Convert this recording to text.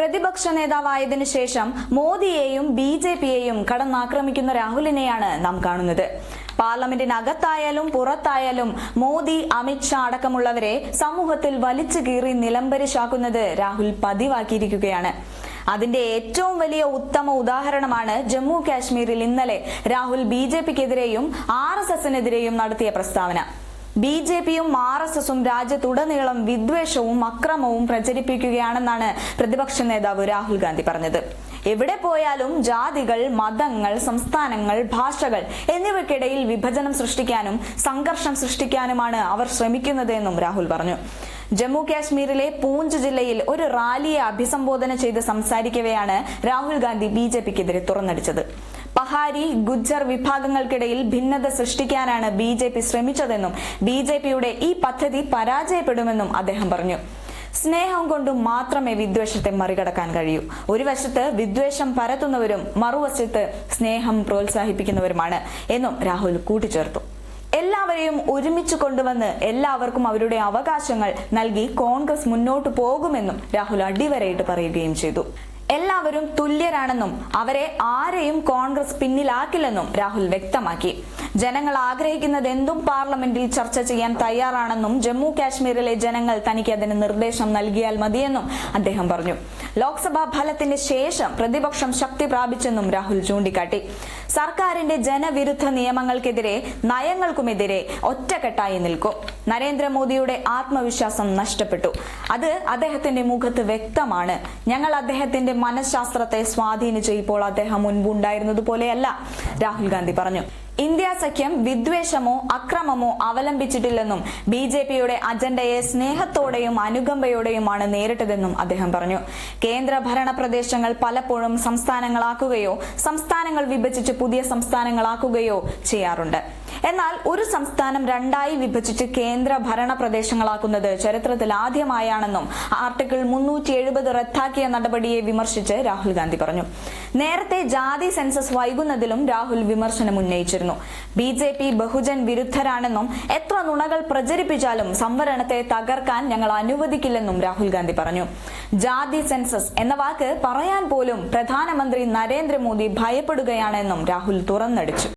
പ്രതിപക്ഷ നേതാവായതിനു ശേഷം മോദിയെയും B J പിയെയും കടന്നാക്രമിക്കുന്ന രാഹുലിനെയാണ് നാം കാണുന്നത്. പാർലമെന്റിനകത്തായാലും പുറത്തായാലും മോദി അമിത്ഷാ അടക്കമുള്ളവരെ സമൂഹത്തിൽ വലിച്ചു കീറി നിലംപരിശാക്കുന്നത് രാഹുൽ പതിവാക്കിയിരിക്കുകയാണ്. അതിന്റെ ഏറ്റവും വലിയ ഉത്തമ ഉദാഹരണമാണ് ജമ്മു കാശ്മീരിൽ ഇന്നലെ രാഹുൽ ബി ജെ പിക്കെതിരെയും ആർ എസ് എസിനെതിരെയും നടത്തിയ പ്രസ്താവന. ബി ജെ പിയും ആർ എസ് എസും രാജ്യത്തുടനീളം വിദ്വേഷവും അക്രമവും പ്രചരിപ്പിക്കുകയാണെന്നാണ് പ്രതിപക്ഷ നേതാവ് രാഹുൽ ഗാന്ധി പറഞ്ഞത്. എവിടെ പോയാലും ജാതികൾ മതങ്ങൾ സംസ്ഥാനങ്ങൾ ഭാഷകൾ എന്നിവയ്ക്കിടയിൽ വിഭജനം സൃഷ്ടിക്കാനും സംഘർഷം സൃഷ്ടിക്കാനുമാണ് അവർ ശ്രമിക്കുന്നതെന്നും രാഹുൽ പറഞ്ഞു. ജമ്മു കാശ്മീരിലെ പൂഞ്ച് ജില്ലയിൽ ഒരു റാലിയെ അഭിസംബോധന ചെയ്ത് സംസാരിക്കവെയാണ് രാഹുൽ ഗാന്ധി ബി ജെ പിക്കെതിരെ തുറന്നടിച്ചത്. പഹാരി ഗുജ്ജർ വിഭാഗങ്ങൾക്കിടയിൽ ഭിന്നത സൃഷ്ടിക്കാനാണ് ബി ജെ പി ശ്രമിച്ചതെന്നും ബി ജെ പിയുടെ ഈ പദ്ധതി പരാജയപ്പെടുമെന്നും അദ്ദേഹം പറഞ്ഞു. സ്നേഹം കൊണ്ടും മാത്രമേ വിദ്വേഷത്തെ മറികടക്കാൻ കഴിയൂ. ഒരു വശത്ത് വിദ്വേഷം പരത്തുന്നവരും മറുവശത്ത് സ്നേഹം പ്രോത്സാഹിപ്പിക്കുന്നവരുമാണ് എന്നും രാഹുൽ കൂട്ടിച്ചേർത്തു. എല്ലാവരെയും ഒരുമിച്ച് കൊണ്ടുവന്ന് എല്ലാവർക്കും അവരുടെ അവകാശങ്ങൾ നൽകി കോൺഗ്രസ് മുന്നോട്ടു പോകുമെന്നും രാഹുൽ അടിവരയിട്ട് പറയുകയും ചെയ്തു. എല്ലാവരും തുല്യരാണെന്നും അവരെ ആരെയും കോൺഗ്രസ് പിന്നിലാക്കില്ലെന്നും രാഹുൽ വ്യക്തമാക്കി. ജനങ്ങൾ ആഗ്രഹിക്കുന്നത് എന്തും പാർലമെന്റിൽ ചർച്ച ചെയ്യാൻ തയ്യാറാണെന്നും ജമ്മു കാശ്മീരിലെ ജനങ്ങൾ തനിക്ക് അതിന് നിർദ്ദേശം നൽകിയാൽ മതിയെന്നും അദ്ദേഹം പറഞ്ഞു. ലോക്സഭാ ഫലത്തിന് ശേഷം പ്രതിപക്ഷം ശക്തി പ്രാപിച്ചെന്നും രാഹുൽ ചൂണ്ടിക്കാട്ടി. സർക്കാരിന്റെ ജനവിരുദ്ധ നിയമങ്ങൾക്കെതിരെ നയങ്ങൾക്കുമെതിരെ ഒറ്റക്കെട്ടായി നിൽക്കും. നരേന്ദ്രമോദിയുടെ ആത്മവിശ്വാസം നഷ്ടപ്പെട്ടു. അത് അദ്ദേഹത്തിന്റെ മുഖത്ത് വ്യക്തമാണ്. ഞങ്ങൾ അദ്ദേഹത്തിന്റെ മനഃശാസ്ത്രത്തെ സ്വാധീനിച്ച് ഇപ്പോൾ അദ്ദേഹം മുൻപുണ്ടായിരുന്നതുപോലെയല്ല രാഹുൽ ഗാന്ധി പറഞ്ഞു. ഇന്ത്യ സഖ്യം വിദ്വേഷമോ അക്രമമോ അവലംബിച്ചിട്ടില്ലെന്നും ബി ജെ പിയുടെ അജണ്ടയെ സ്നേഹത്തോടെയും അനുകമ്പയോടെയുമാണ് നേരിട്ടതെന്നും അദ്ദേഹം പറഞ്ഞു. കേന്ദ്ര ഭരണ പ്രദേശങ്ങൾ പലപ്പോഴും സംസ്ഥാനങ്ങളാക്കുകയോ സംസ്ഥാനങ്ങൾ വിഭജിച്ച് പുതിയ സംസ്ഥാനങ്ങളാക്കുകയോ ചെയ്യാറുണ്ട്. എന്നാൽ ഒരു സംസ്ഥാനം രണ്ടായി വിഭജിച്ച് കേന്ദ്ര ഭരണ പ്രദേശങ്ങളാക്കുന്നത് ചരിത്രത്തിൽ ആദ്യമായാണെന്നും ആർട്ടിക്കിൾ മുന്നൂറ്റി എഴുപത് റദ്ദാക്കിയ നടപടിയെ വിമർശിച്ച് രാഹുൽ ഗാന്ധി പറഞ്ഞു. നേരത്തെ ജാതി സെൻസസ് വൈകുന്നതിലും രാഹുൽ വിമർശനം ഉന്നയിച്ചിരുന്നു. ബി ജെ പി ബഹുജൻ വിരുദ്ധരാണെന്നും എത്ര നുണകൾ പ്രചരിപ്പിച്ചാലും സംവരണത്തെ തകർക്കാൻ ഞങ്ങൾ അനുവദിക്കില്ലെന്നും രാഹുൽ ഗാന്ധി പറഞ്ഞു. ജാതി സെൻസസ് എന്ന വാക്ക് പറയാൻ പോലും പ്രധാനമന്ത്രി നരേന്ദ്രമോദി ഭയപ്പെടുകയാണെന്നും രാഹുൽ തുറന്നടിച്ചു.